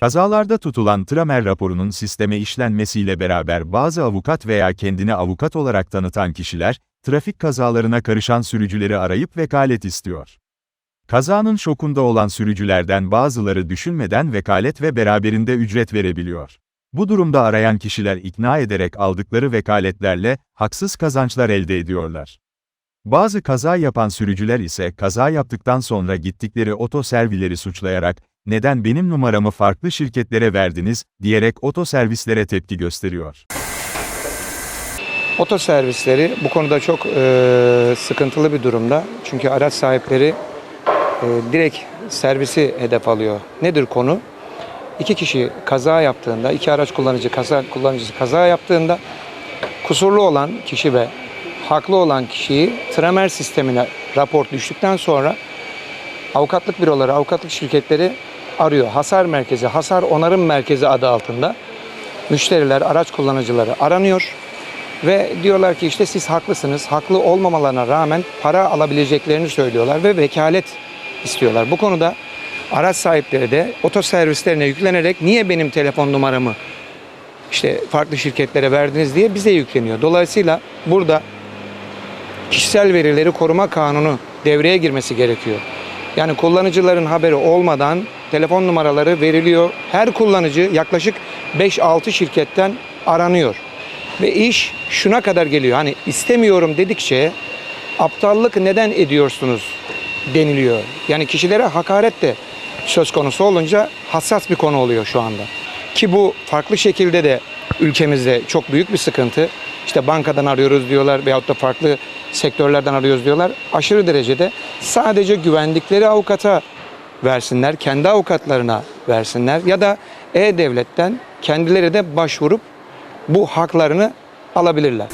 Kazalarda tutulan Tramer raporunun sisteme işlenmesiyle beraber bazı avukat veya kendini avukat olarak tanıtan kişiler, trafik kazalarına karışan sürücüleri arayıp vekalet istiyor. Kazanın şokunda olan sürücülerden bazıları düşünmeden vekalet ve beraberinde ücret verebiliyor. Bu durumda arayan kişiler ikna ederek aldıkları vekaletlerle haksız kazançlar elde ediyorlar. Bazı kaza yapan sürücüler ise kaza yaptıktan sonra gittikleri otoservileri suçlayarak neden benim numaramı farklı şirketlere verdiniz diyerek otoservislere tepki gösteriyor. Oto servisleri bu konuda çok e, sıkıntılı bir durumda. Çünkü araç sahipleri e, direkt servisi hedef alıyor. Nedir konu? İki kişi kaza yaptığında, iki araç kullanıcı kaza kullanıcısı kaza yaptığında kusurlu olan kişi ve haklı olan kişiyi tramer sistemine rapor düştükten sonra avukatlık büroları, avukatlık şirketleri arıyor. Hasar merkezi, hasar onarım merkezi adı altında müşteriler, araç kullanıcıları aranıyor ve diyorlar ki işte siz haklısınız. Haklı olmamalarına rağmen para alabileceklerini söylüyorlar ve vekalet istiyorlar. Bu konuda araç sahipleri de otoservislerine yüklenerek niye benim telefon numaramı işte farklı şirketlere verdiniz diye bize yükleniyor. Dolayısıyla burada kişisel verileri koruma kanunu devreye girmesi gerekiyor. Yani kullanıcıların haberi olmadan telefon numaraları veriliyor. Her kullanıcı yaklaşık 5-6 şirketten aranıyor. Ve iş şuna kadar geliyor. Hani istemiyorum dedikçe aptallık neden ediyorsunuz deniliyor. Yani kişilere hakaret de söz konusu olunca hassas bir konu oluyor şu anda. Ki bu farklı şekilde de ülkemizde çok büyük bir sıkıntı. İşte bankadan arıyoruz diyorlar veyahut da farklı sektörlerden arıyoruz diyorlar. Aşırı derecede sadece güvendikleri avukata versinler, kendi avukatlarına versinler ya da E-Devlet'ten kendileri de başvurup bu haklarını alabilirler.